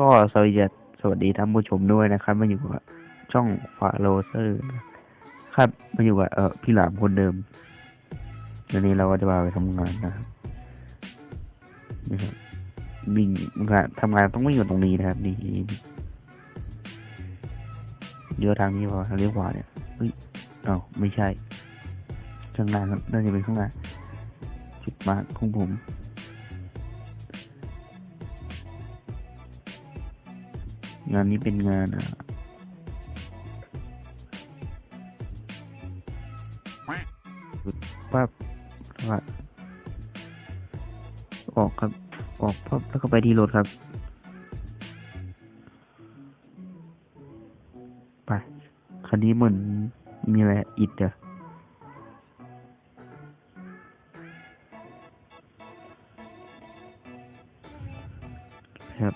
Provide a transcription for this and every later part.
ก็สวัสดีสวัสดีท่านผู้ชมด้วยนะครับมาอยู่กับช่องฟาโรเซอร์ครับมาอยู่กับเออพี่หลามคนเดิมวันนี้เราก็จะมาไปทำงานนะครับนี่ครับวิ่งงานทำงานต้องวิ่งอยู่ตรงนี้นะครับนี่เลี้ยวทางนี้พอทางเลี้ยวขวาเนี่ยเฮ้ยอ้าไม่ใช่ข้างหน้าครับน่าจะเป็นข้างหน้าจุดมาของผม งานนี้เป็นงานอะปั๊บแล้วก็ออกครับ ออกปั๊บแล้วก็ไปที่รถครับ ไป คันนี้เหมือนมีอะไรอิดอะครับ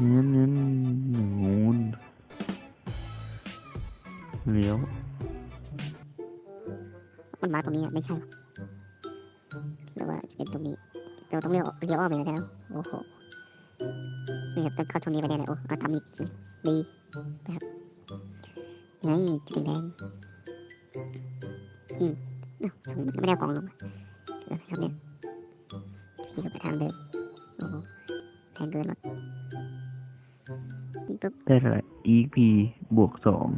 นั้นนั้นนูนเลี้ยวมันมาตรงนี้อะไม่ใช่หรือว่าจะเป็นตรงนี้ เราต้องเลี้ยวเลี้ยวออกไปแล้ว โอ้โหนี่ครับต้องเข้าตรงนี้ไปได้เลยโอ้เอาทำอีดีนะครับนี่จุดแดงอืมเอ้าทำไมไม่ได้ของลงแล้วทำเนี่ยขี่ก็ไปทางเดิมโอ้โหแพงเกินรถนี่ปุ๊บได้ เท่าไหร่ EP บวกสอง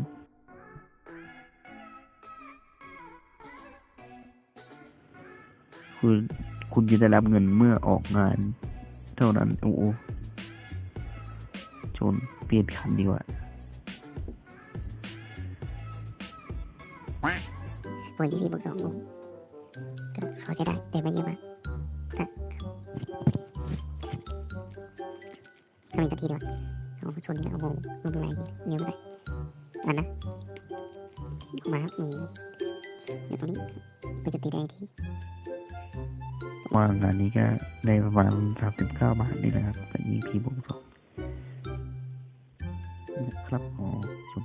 คุณคุณจะได้รับเงินเมื่อออกงาน เท่านั้น โอ้โชนเปลี่ยนคันดีกว่าโอ้ยยี่บวกสองโอ้ก็เขาใช้ได้แต่ไม่เยอะมากทำเป็นกะทิดีกว่า เอาชนนี่แล้วโอ้โหรุนแรเยอะไม่ได้อันนะมาครับอืมเดี๋ยวตรงนี้ไปจุดตีแดงที่ว่าอันนี้ก็ได้ประมาณสามสิบเก้าบาทนี่แหละครับกับ EP บวกสองนะครับอ๋อชม